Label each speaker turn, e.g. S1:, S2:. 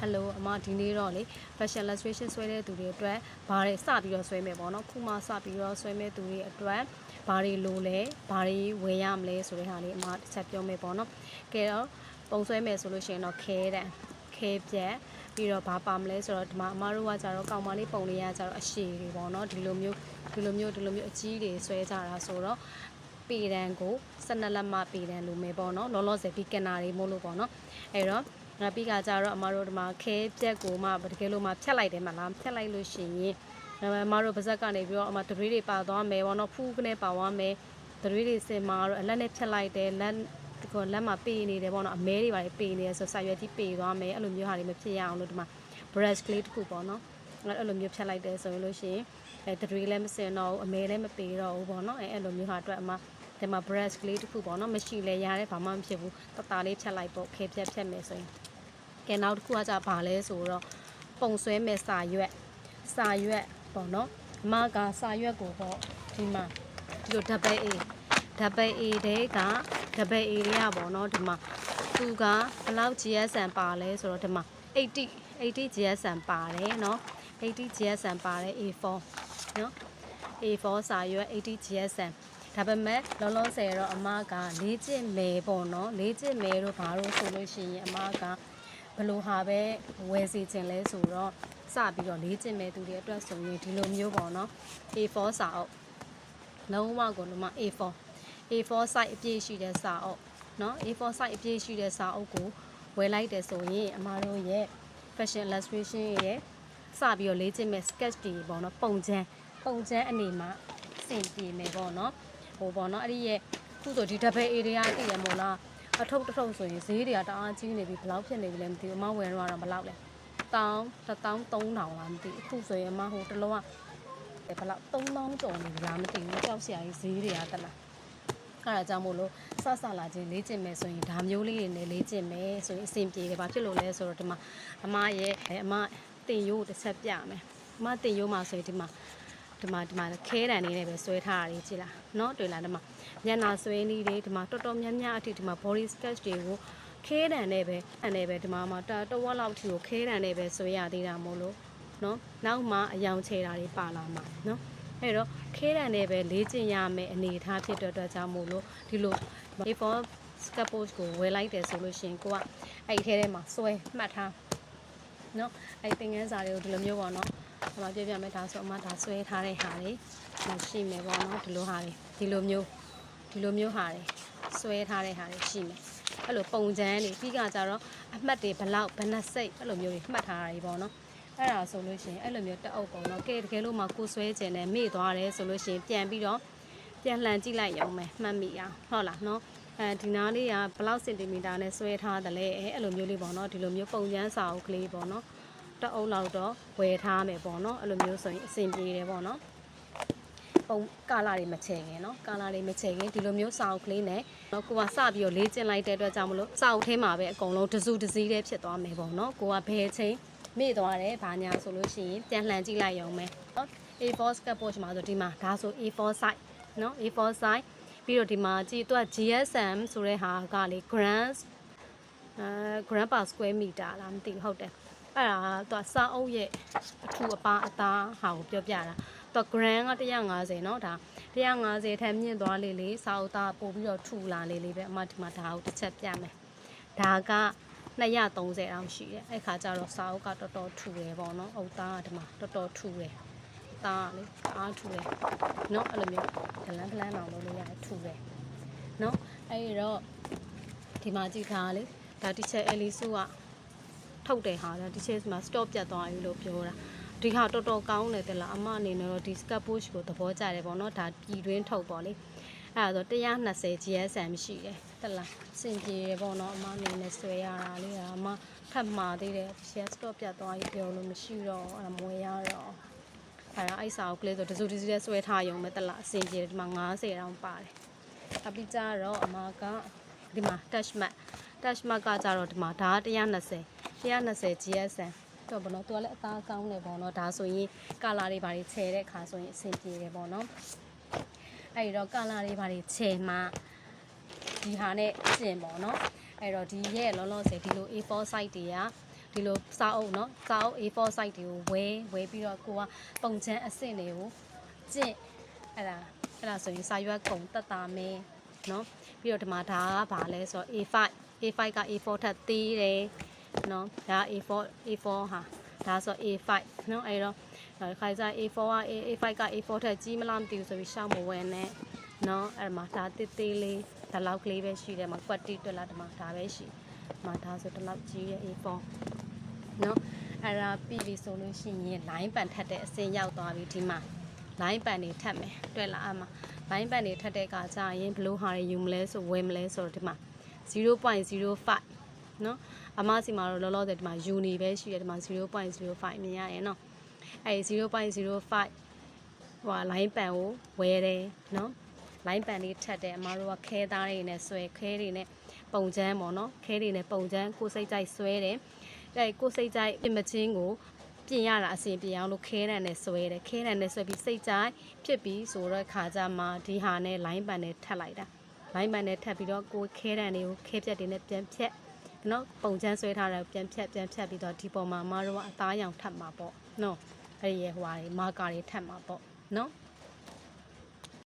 S1: Hello အမဒီနေ့တော့လေ fashion illustration ဆွဲတဲ့သူတွေအတွက်ဘာတွေစပြီးတော့ဆွဲမယ်ပေါ့နော်ခုမှစပြီးတော့ဆွဲမဲ့သူတွေအတွက်ဘာတွေလိုလဲဘာတွေဝယ်ရမလဲဆိုတဲ့ဟာလေးအမတစ်ချက်ပြောမယ်ပေါ့နော်ကဲတော့ပုံဆွဲမယ်ဆိုလို့ရှိရင်တော့ခဲတန်ခဲပြက်ပြီးတော့ဘာပါမလဲဆိုတော့ဒီမှာအမတို့ကကြတော့ကောင်မလေးပုံလေးကကြတော့အရှည်တွေပေါ့နော်ဒီလိုမျိုးဒီလိုမျိုးဒီလိုမျိုးအကြီးတွေဆွဲကြတာဆိုတော့ပေတန်ကို12လက်မပေတန်လိုမယ်ပေါ့နော်လောလောဆယ်ပြီးကင်နာတွေမို့လို့ပေါ့နော်အဲ့တော့ ငါပြီးကကြတော့အမတို့ဒီမှာခဲပြက်ကိုမှတကယ်လို့မှဖြတ်လိုက်တယ်မလားဖြတ်လိုက်လို့ရှိရင်အမတို့ပါဇက်ကနေပြီးတော့အမတရွေးတွေပါသွားမယ်ပေါ့နော်ဖူးကနေပါသွားမယ်တရွေးတွေစင်မှာတော့အလက်နဲ့ဖြတ်လိုက်တယ်လက်ဒီကလက်မှာပေနေတယ်ပေါ့နော်အမဲတွေပါလေပေနေတယ်ဆိုဆာရွက်ကြီးပေသွားမယ်အဲ့လိုမျိုးဟာတွေမဖြစ်ရအောင်လို့ဒီမှာ brush ကလေးတစ်ခုပေါ့နော်အဲ့လိုမျိုးဖြတ်လိုက်တယ်ဆိုရင်လို့ရှိရင်အဲတရွေးလည်းမစင်တော့ဘူးအမဲလည်းမပေတော့ဘူးပေါ့နော်အဲအဲ့လိုမျိုးဟာအတွက်အမ ဒီမှာ brush ကလေးတစ်ခုပေါ့နော်မရှိလဲရတယ်ဘာမှမဖြစ်ဘူးတတလေးဖြတ်လိုက်ပေါ့ခဲဖြတ်ဖြတ်မယ်ဆိုရင် ကဲနောက်တစ်ခုကကြပါလဲဆိုတော့ပုံဆွဲမဲ့စာရွက်စာရွက်ပေါ့နော်အမကစာရွက်ကိုပေါ့ဒီမှာဒီလို double A double A တဲက double A တွေကပေါ့နော်ဒီမှာသူကဘယ်လောက် GSM ပါလဲဆိုတော့ဒီမှာ80 80 GSM ပါတယ်เนาะ80 GSM ပါတယ် A4 เนาะ A4 စာရွက်80 GSM ဒါပေမဲ့လောလောဆယ်တော့အမကလေးကျစ်မယ်ပေါ့နော်လေးကျစ်မယ်တို့ဘာလို့ဆိုလို့ရှိရင်အမကဘလို့ဟာပဲဝယ်စီခြင်းလဲဆိုတော့စပြီးတော့လေးကျစ်မဲ့သူတွေအတွက်ဆိုရင်ဒီလိုမျိုးပေါ့နော် A4 စာအုပ်လုံးဝကိုလုံးဝ A4 A4 size အပြည့်ရှိတဲ့စာအုပ်နော် A4 size အပြည့်ရှိတဲ့စာအုပ်ကိုဝယ်လိုက်တယ်ဆိုရင်အမတို့ရဲ့ fashion illustration ရဲ့စပြီးတော့လေ့ကျင့်မဲ့ sketch တွေပေါ့နော်ပုံချမ်းပုံချမ်းအနေမှာစင်ပြေမယ်ပေါ့နော် ဟိုပေါ့နော်အဲ့ဒီရဲ့ခုဆိုဒီတပည့် area တည်ရမို့လားအထုပ်တစ်ထုပ်ဆိုရင်ဈေးတွေကတအားကြီးနေပြီဘယ်လောက်ဖြစ်နေပြီလဲမသိဘူးအမဝယ်တော့တော့ဘယ်လောက်လဲတောင်း1300လားမသိအခုဆိုရင်အမဟိုတစ်လုံးကဘယ်လောက်3000ကျော်နေပြီလားမသိဘူးကြောက်စရာကြီးဈေးတွေကတက်လာအဲ့ဒါကြောင့်မို့လို့စဆလာချင်းလေးကျင်မယ်ဆိုရင်ဒါမျိုးလေးတွေနဲ့လေးကျင်မယ်ဆိုရင်အဆင်ပြေတယ်ဘာဖြစ်လို့လဲဆိုတော့ဒီမှာအမရဲ့အမတင်ရိုးတစ်ချက်ပြမယ်အမတင်ရိုးမှာဆိုရင်ဒီမှာ ဒီမှာဒီမှာခဲတံလေးနဲ့ပဲဆွဲထားတာကြီးကြည်လားเนาะတွေ့လားဒီမှာညနာဆွဲနည်းတွေဒီမှာတော်တော်များများအထိဒီမှာ body sketch တွေကိုခဲတံနဲ့ပဲအဲ့နဲ့ပဲဒီမှာမှာတဝက်လောက်အထိကိုခဲတံနဲ့ပဲဆွဲရသေးတာမို့လို့เนาะနောက်မှအယောင်ချေတာတွေပါလာမှာเนาะအဲ့တော့ခဲတံနဲ့ပဲလေးကျင်ရမယ်အနေထားဖြစ်တဲ့အတွက်ကြောင့်မို့လို့ဒီလို A4 scaffold ကိုဝယ်လိုက်တယ်ဆိုလို့ရှိရင်ကိုကအဲ့ဒီထဲထဲမှာဆွဲမှတ်ထားเนาะအဲ့သင်ငန်းစာတွေကိုဒီလိုမျိုးပေါ့เนาะ အမပြပြမယ်ဒါဆိုအမဒါဆွဲထားတဲ့ဟာတွေမရှိမယ်ပေါ့နော်ဒီလိုဟာတွေဒီလိုမျိုးဒီလိုမျိုးဟာတွေဆွဲထားတဲ့ဟာတွေရှိမယ်အဲ့လိုပုံစံတွေပြီးကကြတော့အမှတ်တွေဘလောက်ဘနစိတ်အဲ့လိုမျိုးတွေမှတ်ထားတာတွေပေါ့နော်အဲ့ဒါဆိုလို့ရှိရင်အဲ့လိုမျိုးတအုပ်ပုံတော့ကဲတကယ်လို့မှကိုဆွဲကျင်တယ်မေ့သွားတယ်ဆိုလို့ရှိရင်ပြန်ပြီးတော့ပြန်လှန်ကြည့်လိုက်ရုံပဲမှတ်မိအောင်ဟုတ်လားနော်အဲဒီနားလေးကဘလောက်စင်တီမီတာနဲ့ဆွဲထားတယ်လဲအဲ့လိုမျိုးလေးပေါ့နော်ဒီလိုမျိုးပုံချမ်းစာအုပ်ကလေးပေါ့နော် တအုပ်လောက်တော့ဝယ်ထားမယ်ပေါ့နော်အဲ့လိုမျိုးဆိုရင်အဆင်ပြေတယ်ပေါ့နော်ပုံကာလာတွေမချေခင်เนาะကာလာတွေမချေခင်ဒီလိုမျိုးစာအုပ်ကလေးနဲ့เนาะကိုကစပြီးတော့လေးကျင်လိုက်တဲ့အတွက်ကြောင့်မလို့စာအုပ်ထဲမှာပဲအကုန်လုံးတစုတစည်းတည်းဖြစ်သွားမယ်ပေါ့เนาะကိုကဘယ်ချိန်မေ့သွားတယ်ဘာညာဆိုလို့ရှိရင်ပြန်လှန်ကြည့်လိုက်ရုံပဲเนาะ A4 sketchbook မှာဆိုဒီမှာဒါဆို A4 size เนาะ A4 size ပြီးတော့ဒီမှာကြည့်သူက GSM ဆိုတဲ့ဟာကလေ grams အဲ gram per square meter လားမသိဘူးဟုတ်တယ် အဲ့ဒါသူကစာအုပ်ရဲ့အထူအပါအသားဟာကိုပြောပြတာသူက gram က150เนาะဒါ150ထက်မြင့်သွားလေလေစာအုပ်သားပို့ပြီးတော့ထူလာလေလေပဲအမဒီမှာဒါကိုတစ်ချက်ပြမယ်ဒါက230တောင်ရှိတယ်အဲ့ခါကျတော့စာအုပ်ကတော်တော်ထူတယ်ပေါ့နော်အုပ်သားကဒီမှာတော်တော်ထူတယ်သားကလေအားထူတယ်เนาะအဲ့လိုမျိုးဒလန်ဒလန်အောင်လုပ်လို့ရတယ်ထူတယ်เนาะအဲ့တော့ဒီမှာကြည့်ထားလေဒါတစ်ချက်အဲလီစုက ထုတ်တယ်ဟာဒါတစ်ချက်မှာ stop ပြတ်သွားပြီလို့ပြောတာဒီဟာတော်တော်ကောင်းတယ်တဲ့လားအမအနေနဲ့တော့ဒီ scat push ကိုသဘောကျတယ်ပေါ့နော်ဒါပြည်တွင်းထုတ်ပေါ့လေအဲ့ဒါဆို120 GSM ရှိတယ်တဲ့လားစင်ပြေတယ်ပေါ့နော်အမအနေနဲ့ဆွဲရတာလေအမဖတ်မှာသေးတယ် share stop ပြတ်သွားပြီပြောလို့မရှိတော့အဲ့ဒါမွေရတော့အဲ့ဒါအိုက်စာကိုကလေးဆိုတစုတစုလေးဆွဲထားရုံပဲတလားအစင်ပြေတယ်ဒီမှာ90တောင်ပါတယ်အပိကြတော့အမကဒီမှာ touch mat touch mat ကကြတော့ဒီမှာဒါ120 120 GSM တော့ဘောနော်သူကလည်းအသားကောင်းတယ်ပေါ့နော်ဒါဆိုရင်ကာလာတွေဘာတွေခြယ်တဲ့အခါဆိုရင်အဆင်ပြေတယ်ပေါ့နော်အဲ့တော့ကာလာတွေဘာတွေခြယ်မှဒီဟာနဲ့ကျင်ပေါ့နော်အဲ့တော့ဒီရဲ့လောလောဆယ်ဒီလို A4 site တွေက ဒီလိုစာအုပ်เนาะစာအုပ် A4 size တွေကိုဝဲဝဲပြီးတော့ကိုကပုံချမ်းအဆင့်တွေကိုကျင့်အဲ့ဒါအဲ့ဒါဆိုရင်စာရွက်ကုံတက်တာမဲเนาะပြီးတော့ဒီမှာဒါကဘာလဲဆိုတော့ A5 A5 က A4 ထက်သေးတယ် နော်ဒါ A4 A4 ဟာဒါဆို A5 နော်အဲ့တော့ဒီခါကျ A4 က A5 က A4 ထက်ကြီးမလားမသိဘူးဆိုပြီးရှောက်မဝယ်နဲ့နော်အဲ့မှာဒါတိတိလေးဒါလောက်ကလေးပဲရှိတယ်မှာ quality တွေ့လားဒီမှာဒါပဲရှိမှာဒါဆိုဒီလောက်ကြီးရဲ့ A4 နော်အဲ့ဒါပြီပြီဆိုလို့ရှိရင် line ပန်ထပ်တဲ့အစင်ရောက်သွားပြီဒီမှာ line ပန်တွေထပ်မယ်တွေ့လားအမှာ line ပန်တွေထပ်တဲ့အခါကျရင်ဘလို့ဟာတွေယူမလဲဆိုဝယ်မလဲဆိုတော့ဒီမှာ0.05နော် အမစီမှာတော့လောလောဆယ်ဒီမှာယူနေပဲရှိတယ်ဒီမှာ0.05မြင်ရတယ်နော်အဲ့0.05ဟို line ပန်ကိုဝယ်တယ်နော် line ပန်လေးထပ်တယ်အမတို့ကခဲသားတွေနဲ့ဆွဲခဲတွေနဲ့ပုံချမ်းပေါ့နော်ခဲတွေနဲ့ပုံချမ်းကိုစိတ်ကြိုက်ဆွဲတယ်အဲကိုစိတ်ကြိုက်ပြင်မချင်းကိုပြင်ရတာအဆင်ပြေအောင်လို့ခဲတန်နဲ့ဆွဲတယ်ခဲတန်နဲ့ဆွဲပြီးစိတ်ကြိုက်ဖြစ်ပြီးဆိုတော့ခါကြမှာဒီဟာနဲ့ line ပန်နဲ့ထပ်လိုက်တာ line ပန်နဲ့ထပ်ပြီးတော့ကိုခဲတန်တွေကိုခဲပြက်တွေနဲ့ပြန်ဖြတ် နော်ပုံချမ်းဆွဲထားတာကိုပြန်ဖြတ်ပြန်ဖြတ်ပြီးတော့ဒီပေါ်မှာအမတို့ကအသားရောင်ထပ်မှာပေါ့နော်အဲ့ဒီရဲ့ဟွာတွေမာကာတွေထပ်မှာပေါ့နော်